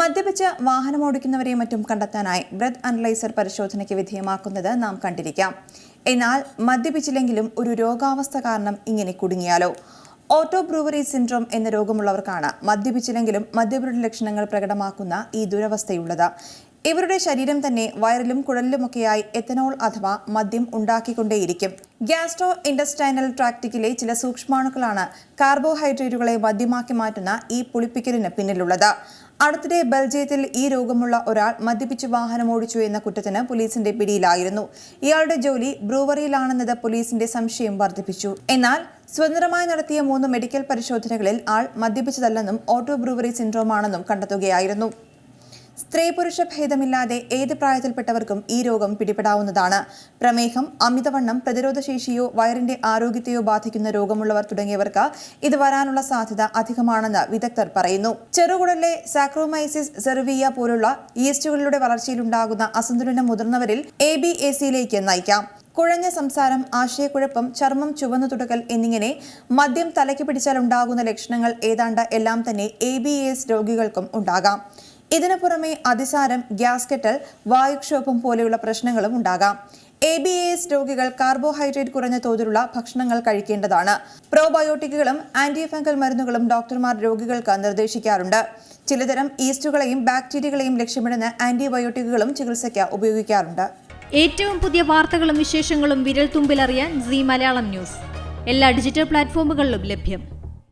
മദ്യപിച്ച് വാഹനമോടിക്കുന്നവരെയും മറ്റും കണ്ടെത്താനായി ബ്രെത്ത് അനലൈസർ പരിശോധനയ്ക്ക് വിധേയമാക്കുന്നത് നാം കണ്ടിരിക്കാം. എന്നാൽ മദ്യപിച്ചില്ലെങ്കിലും ഒരു രോഗാവസ്ഥ കാരണം ഇങ്ങനെ കുടുങ്ങിയാലോ? ഓട്ടോ ബ്രൂവറി സിൻഡ്രോം എന്ന രോഗമുള്ളവർക്കാണ് മദ്യപിച്ചില്ലെങ്കിലും മദ്യപരുടെ ലക്ഷണങ്ങൾ പ്രകടമാക്കുന്ന ഈ ദുരവസ്ഥയുള്ളത്. ഇവരുടെ ശരീരം തന്നെ വയറിലും കുഴലിലുമൊക്കെയായി എത്തനോൾ അഥവാ മദ്യം ഉണ്ടാക്കിക്കൊണ്ടേയിരിക്കും. ഗ്യാസ്ട്രോ ഇൻഡസ്റ്റൈനൽ ട്രാക്റ്റിക്കിലെ ചില സൂക്ഷ്മാണുക്കളാണ് കാർബോഹൈഡ്രേറ്റുകളെ മദ്യമാക്കി മാറ്റുന്ന ഈ പുളിപ്പിക്കലിന് പിന്നിലുള്ളത്. അടുത്തിടെ ബെൽജിയത്തിൽ ഈ രോഗമുള്ള ഒരാൾ മദ്യപിച്ച് വാഹനം ഓടിച്ചു എന്ന കുറ്റത്തിന് പോലീസിന്റെ പിടിയിലായിരുന്നു. ഇയാളുടെ ജോലി ബ്രൂവറിയിലാണെന്നത് പോലീസിന്റെ സംശയം വർദ്ധിപ്പിച്ചു. എന്നാൽ സ്വതന്ത്രമായി നടത്തിയ മൂന്ന് മെഡിക്കൽ പരിശോധനകളിൽ ആൾ മദ്യപിച്ചതല്ലെന്നും ഓട്ടോ ബ്രൂവറി സിൻഡ്രോമാണെന്നും കണ്ടെത്തുകയായിരുന്നു. സ്ത്രീ പുരുഷ ഭേദമില്ലാതെ ഏത് പ്രായത്തിൽപ്പെട്ടവർക്കും ഈ രോഗം പിടിപെടാവുന്നതാണ്. പ്രമേഹം അമിതവണ്ണം പ്രതിരോധശേഷിയോ വയറിന്റെ ആരോഗ്യത്തെയോ ബാധിക്കുന്ന രോഗമുള്ളവർ തുടങ്ങിയവർക്ക് ഇത് വരാനുള്ള സാധ്യത അധികമാണെന്ന് വിദഗ്ധർ പറയുന്നു. ചെറുകുടലിലെ സാക്രോമൈസിസ് സെർവിയ പോലുള്ള ഈസ്റ്റുകളുടെ വളർച്ചയിലുണ്ടാകുന്ന അസന്തുലനം മുതിർന്നവരിൽ എ ബി എ സിയിലേക്ക് നയിക്കാം. കുഴഞ്ഞ സംസാരം ആശയക്കുഴപ്പം ചർമ്മം ചുവന്നു തുടക്കൽ എന്നിങ്ങനെ മദ്യം തലയ്ക്ക് പിടിച്ചാൽ ഉണ്ടാകുന്ന ലക്ഷണങ്ങൾ ഏതാണ്ട് എല്ലാം തന്നെ എ ബി എസ് രോഗികൾക്കും ഉണ്ടാകാം. ഇതിനു പുറമെ അതിസാരം ഗ്യാസ് കെട്ടൽ വായുക്ഷോഭം പോലെയുള്ള പ്രശ്നങ്ങളും ഉണ്ടാകാം. എ ബി എസ് രോഗികൾ കാർബോഹൈഡ്രേറ്റ് കുറഞ്ഞ തോതിലുള്ള ഭക്ഷണങ്ങൾ കഴിക്കേണ്ടതാണ്. പ്രോബയോട്ടിക്കുകളും ആന്റിഫംഗൽ മരുന്നുകളും ഡോക്ടർമാർ രോഗികൾക്ക് നിർദ്ദേശിക്കാറുണ്ട്. ചിലതരം ഈസ്റ്റുകളെയും ബാക്ടീരിയകളെയും ലക്ഷ്യമിടുന്ന ആന്റിബയോട്ടിക്കുകളും ചികിത്സയ്ക്ക് ഉപയോഗിക്കാറുണ്ട്. ഏറ്റവും പുതിയ വാർത്തകളും വിശേഷങ്ങളും വിരൽ തുമ്പിലറിയാൻ സി മലയാളം ന്യൂസ്. എല്ലാ ഡിജിറ്റൽ പ്ലാറ്റ്ഫോമുകളിലും ലഭ്യം.